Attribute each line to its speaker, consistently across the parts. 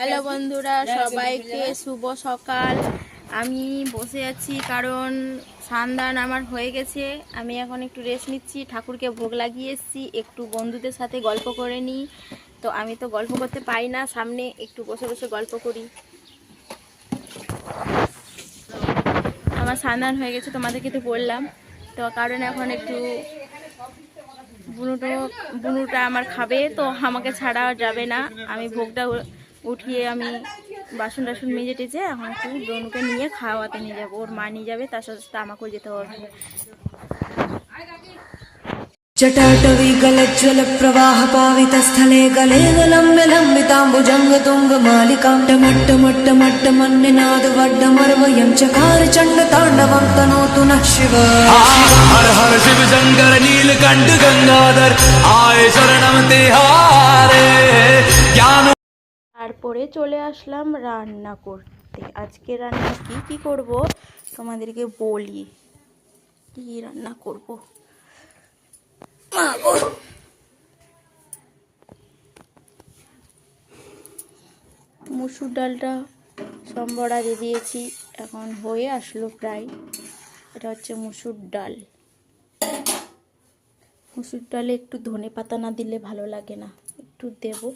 Speaker 1: Hello বন্ধুরা, সবাইকে শুভ সকাল। আমি বসে আছি কারণ সান্দান আমার হয়ে গেছে। আমি এখন একটু রেস্ট নিচ্ছি। ঠাকুরকে ভোগ লাগিয়ে এসেছি। একটু বন্ধুদের সাথে গল্প করে নিই। তো আমি তো গল্প করতে পাই না। সামনে একটু বসে বসে গল্প করি। আমার সান্দান হয়ে গেছে, তোমাদেরকে তো বললাম। তো কারণ এখন একটু বুনুটো বুনুটা আমার খাবে, তো আমাকে ছাড়া যাবে না। আমি ভোগটা উঠিয়ে আমি বাসন টাসন মেজে টেজে এখন একটু বনুকে নিয়ে খাওয়াতে নিয়ে যাবো ওর মা নিয়ে যাবে তার সাথে সাথে আমাকেও যেতে হবে
Speaker 2: जटाटवी गलज्ज्वलप्रवाह पावितस्थले गले लम्ब्य लम्बिताम्बुजङ्ग तुङ्गमालिकां टमट्टमट्टमट्टमन्निनादवड्डमर्वयं चकार चण्डताण्डवं तनोतु नः शिव
Speaker 3: हर हर शिव शंकर नीलकंठ गंगाधर आए शरणम
Speaker 1: তারপরে চলে আসলাম রান্না করতে। আজকে রান্না কি কি করব তোমাদেরকে বলি। কি রান্না করব? মুসুর ডালটা সম্বরা দিয়ে দিয়েছি, এখন হয়ে আসলো প্রায়। এটা হচ্ছে মুসুর ডাল। মুসুর ডালে একটু ধনে পাতা না দিলে ভালো লাগে না, একটু দেবো।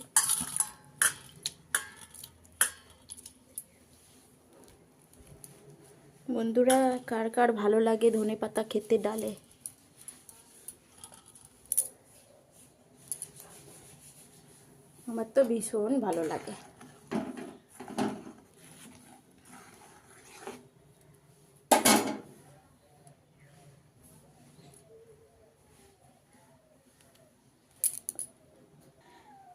Speaker 1: বন্ধুরা, কার কার ভালো লাগে ধনে পাতা খেতে ডালে? আমার তো ভীষণ ভালো লাগে।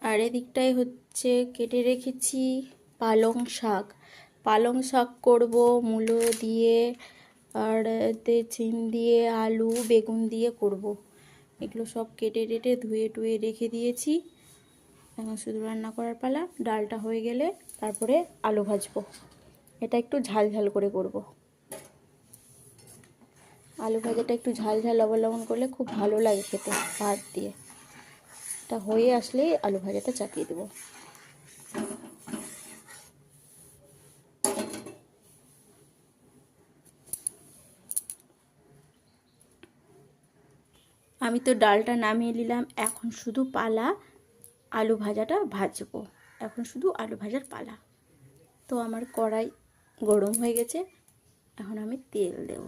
Speaker 1: আর এদিকটায় হচ্ছে কেটে রেখেছি পালং শাক। পালং শাক করব, মূলো দিয়ে, আর চিন দিয়ে, আলু, বেগুন দিয়ে করব। এগুলো সব কেটে টেটে ধুয়ে টুয়ে রেখে দিয়েছি। এখন শুধু রান্না করার পালা, ডালটা হয়ে গেলে তারপরে আলু ভাজবো। এটা একটু ঝাল ঝাল করে করব। আলু ভাজাটা একটু ঝাল ঝাল লবণ করলে খুব ভালো লাগে খেতে, ভাত দিয়ে। এটা হয়ে আসলেই আলু ভাজাটা চাপিয়ে দেবো। আমি তো ডালটা নামিয়ে নিলাম। এখন শুধু পালা, আলু ভাজাটা ভাজবো। এখন শুধু আলু ভাজার পালা। তো আমার কড়াই গরম হয়ে গেছে। এখন আমি তেল দেব।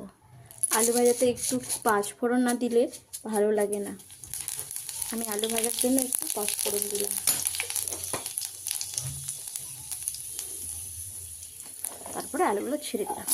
Speaker 1: আলু ভাজাতে একটু পাঁচ ফোড়ন না দিলে ভালো লাগে না। আমি আলু ভাজার জন্য একটু পাঁচ ফোড়ন দিলাম। তারপরে আলুগুলো ছেড়ে দিলাম।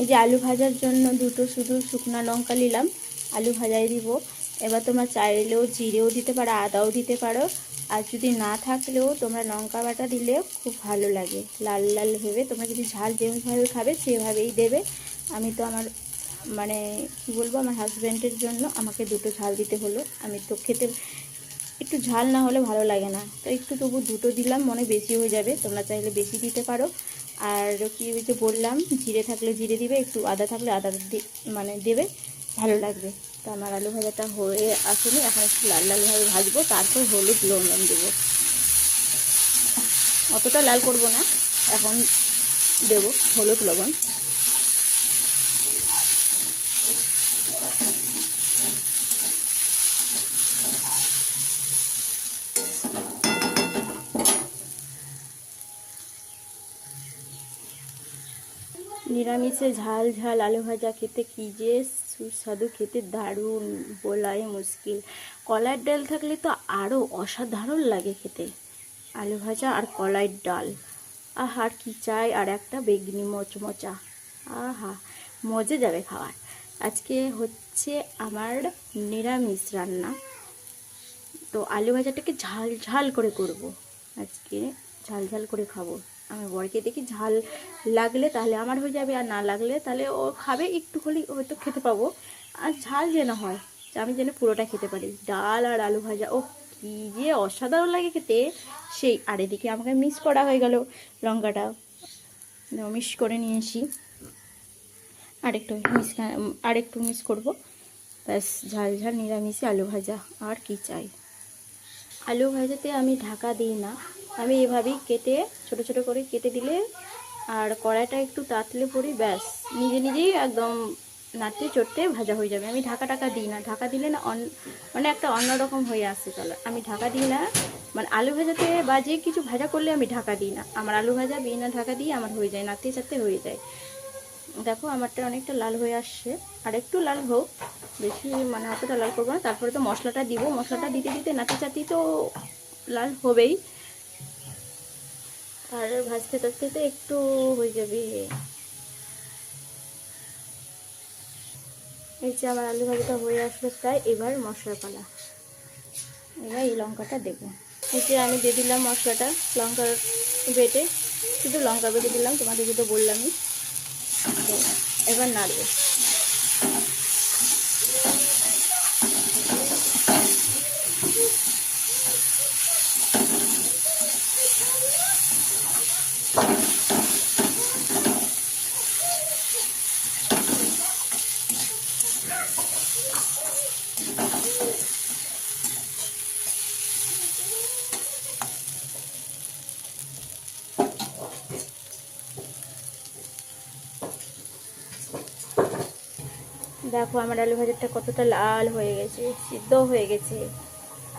Speaker 1: এই যে আলু ভাজার জন্য দুটো শুধু শুকনো লঙ্কা নিলাম, আলু ভাজাই দিব। এবার তোমরা চাইলেও জিরেও দিতে পারো, আদাও দিতে পারো। আর যদি না থাকলেও তোমরা লঙ্কা বাটা দিলে খুব ভালো লাগে। লাল লাল ভেবে তোমরা যদি ঝাল যেভাবে খাবে সেভাবেই দেবে। আমি তো আমার মানে কী বলব, আমার হাজব্যান্ডের জন্য আমাকে দুটো ঝাল দিতে হলো। আমি তো খেতে, একটু ঝাল না হলে ভালো লাগে না। তো একটু তবু দুটো দিলাম, মনে বেশি হয়ে যাবে। তোমরা চাইলে বেশি দিতে পারো। আর কি ওই যে বললাম, জিরে থাকলে জিরে দিবে, একটু আদা থাকলে আদা মানে দেবে, ভালো লাগবে। তো আমার আলু ভাজাটা হয়ে আসেনি, এখন একটু লাল লালভাবে ভাজবো, তারপর হলুদ লবণ দেবো। অতটা লাল করব না, এখন দেব হলুদ লবণ। নিরামিষে ঝাল ঝাল আলু ভাজা খেতে কী যে সুস্বাদু, খেতে দারুণ বলাই মুশকিল। কলার ডাল থাকলে তো আরও অসাধারণ লাগে খেতে। আলু ভাজা আর কলাই ডাল। আর কি চাই? আর একটা বেগনি মচমচা। আহা, মজে যাবে খাবার। আজকে হচ্ছে আমার নিরামিষ রান্না। তো আলু ভাজাটাকে ঝাল ঝাল করে করব। আজকে ঝাল ঝাল করে খাব। আমি বরকে দেখি ঝাল লাগলে তাহলে আমার হয়ে যাবে আর না লাগলে তাহলে ও খাবে, একটু হলেই হয়তো খেতে পাবো। আর ঝাল যেন হয় আমি যেন পুরোটা খেতে পারি। ডাল আর আলু ভাজা ও কী যে অসাধারণ লাগে খেতে। সেই, আর এদিকে আমাকে মিক্স করা হয়ে গেল লঙ্কাটা। মিক্স করে নিয়ে আসি আরেকটু মিক্স আরেকটু মিক্স করব। ব্যাস, ঝাল ঝাল নিরামিষে আলু ভাজা, আর কি চাই। আলু ভাজাতে আমি ঢাকা দিই না। আমি এভাবেই কেটে, ছোট ছোট করে কেটে দিলে আর কড়াইটা একটু তাতলে পরি ব্যাস। নিজে নিজেই একদম নাড়তে, চড়তে ভাজা হয়ে যাবে। আমি ঢাকা টাকা দিই না। ঢাকা দিলে না মানে একটা অন্যরকম হয়ে আসছে চলো আমি ঢাকা দিই না। মানে আলু ভাজাতে বা যে কিছু ভাজা করলে আমি ঢাকা দিই না। আমার আলু ভাজা বিনা ঢাকা দিয়ে আমার হয়ে যায়, নাড়তে চাড়তে হয়ে যায়। দেখো আমারটা অনেকটা লাল হয়ে আসছে। আর একটু লাল হোক, বেশি মানে অতটা লাল করব না। তারপরে তো মশলাটা দিব। মশলাটা দিতে দিতে নাতি চাতি তো লাল হবেই। আর ভাজতে টাজতে তো একটু হয়ে যাবে। এই যে আমার আলু ভাজাটা হয়ে আসলো তাই এবার মশলা পালা এবার এই লঙ্কাটা দেবো। এই যে আমি দিয়ে দিলাম মশলাটা, লঙ্কার বেটে, শুধু লঙ্কা বেটে দিলাম, তোমাদেরকে তো বললামই। এবার নাড়বে। দেখো আমার আলু ভাজাটা কতটা লাল হয়ে গেছে, সিদ্ধ হয়ে গেছে।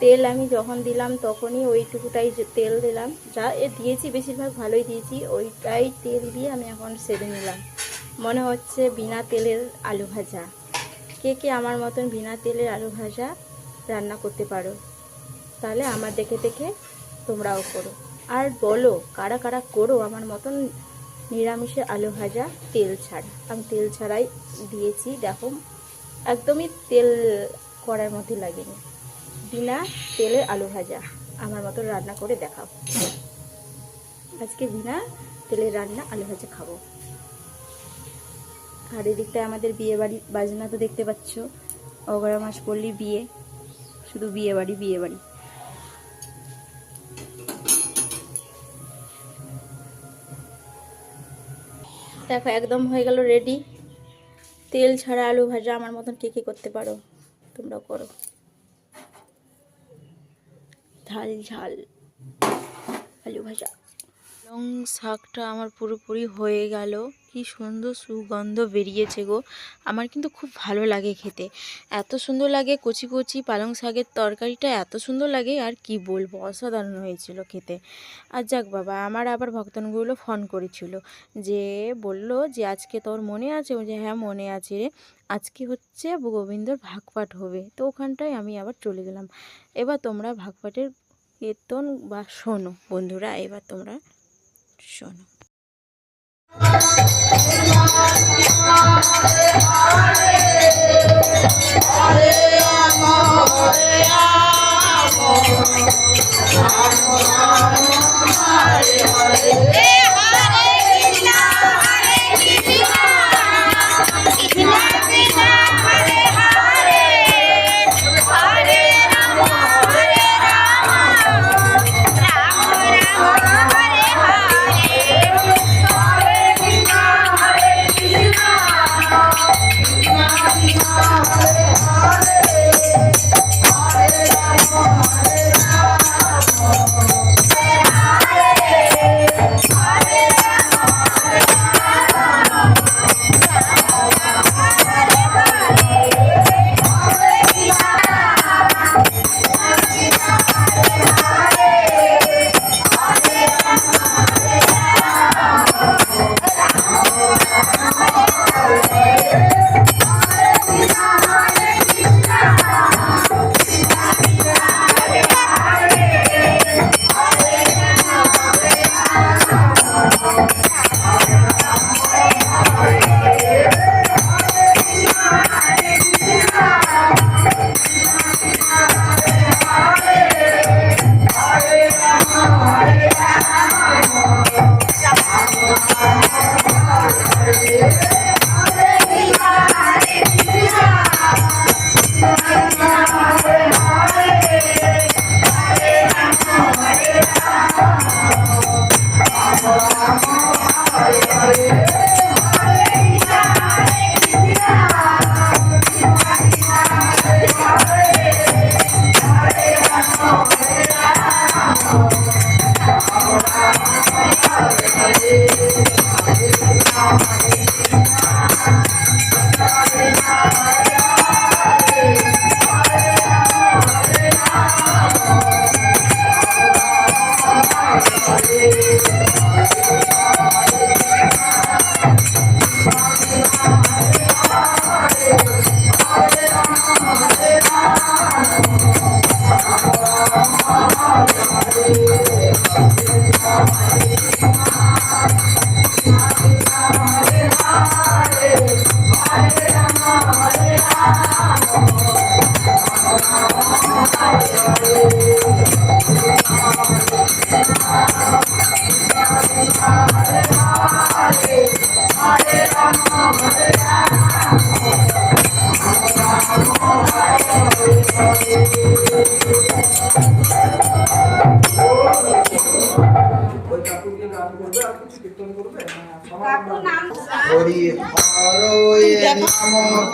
Speaker 1: তেল আমি যখন দিলাম তখনই ওইটুকুটাই তেল দিলাম, যা এ দিয়েছি বেশিরভাগ ভালোই দিয়েছি, ওইটাই তেল দিয়ে আমি এখন সেরে নিলাম। মনে হচ্ছে বিনা তেলের আলু ভাজা। কে কে আমার মতন বিনা তেলের আলু ভাজা রান্না করতে পারো, তাহলে আমার দেখে দেখে তোমরাও করো। আর বলো, কারা কারা করো আমার মতন নিরামিষে আলু ভাজা, তেল ছাড়া। আমি তেল ছাড়াই দিয়েছি, দেখো। একদমই তেল করার মধ্যে লাগেনি। বিনা তেলের আলু ভাজা। আমার মতো রান্না করে দেখাও। আজকে বিনা তেলের রান্না আলু ভাজা খাব। আর এদিকটায় আমাদের বিয়ে বাড়ি বাজনা তো দেখতে পাচ্ছ। অগরা মাস পড়লি বিয়ে। শুধু বিয়ে বাড়ি বিয়ে বাড়ি দেখো, একদম হয়ে গেল রেডি তেল ছাড়া আলু ভাজা আমার মতন কে কী করতে পারো, তোমরা করো। ঝাল ঝাল আলু ভাজা। লং শাকটা আমার পুরোপুরি হয়ে গেল। কি সুন্দর সুগন্ধ বেরিয়েছে গো। আমার কিন্তু খুব ভালো লাগে খেতে। এত সুন্দর লাগে কচি কচি পালং শাকের তরকারিটা, এত সুন্দর লাগে আর কি বলব, অসাধারণ হয়েছিল খেতে। আর যাক বাবা, আমার আবার ভক্তনগুলো ফোন করেছিল যে, বলল যে, আজকে তোর মনে আছে? যে হ্যাঁ মনে আছে রে। আজকে হচ্ছে গোবিন্দর ভাগপাট হবে। তো ওখানটায় আমি আবার চলে গেলাম। এবার তোমরা ভাগপাটের কীর্তন বা শোনো বন্ধুরা, এবার তোমরা শোনো
Speaker 4: হরে আমার Yeah. কিছু কীর্তন করবে? না সবার নাম
Speaker 5: হরি হরয়ে নমঃ।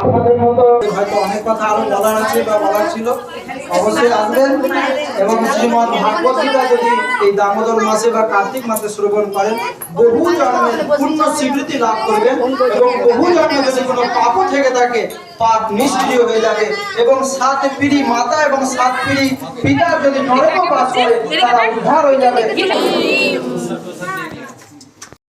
Speaker 5: আপনাদের মতো হয়তো অনেক কথা আরও বলার আছে বা বলার ছিল অবশ্যই আসবেন এবং শ্রীমদ ভাগবত গীতা যদি এই দামোদর মাসে বা কার্তিক মাসে শ্রবণ করেন বহু জন্মের পূর্ণ স্বীকৃতি লাভ করবেন এবং বহু জন্মে যদি কোনো পাপ থেকে থাকে পাপ নিষ্ক্রিয় হয়ে যাবে এবং সাত পিড়ি মাতা এবং সাত পিড়ি পিতা যদি নরক বাস করে তারা উদ্ধার হয়ে যাবে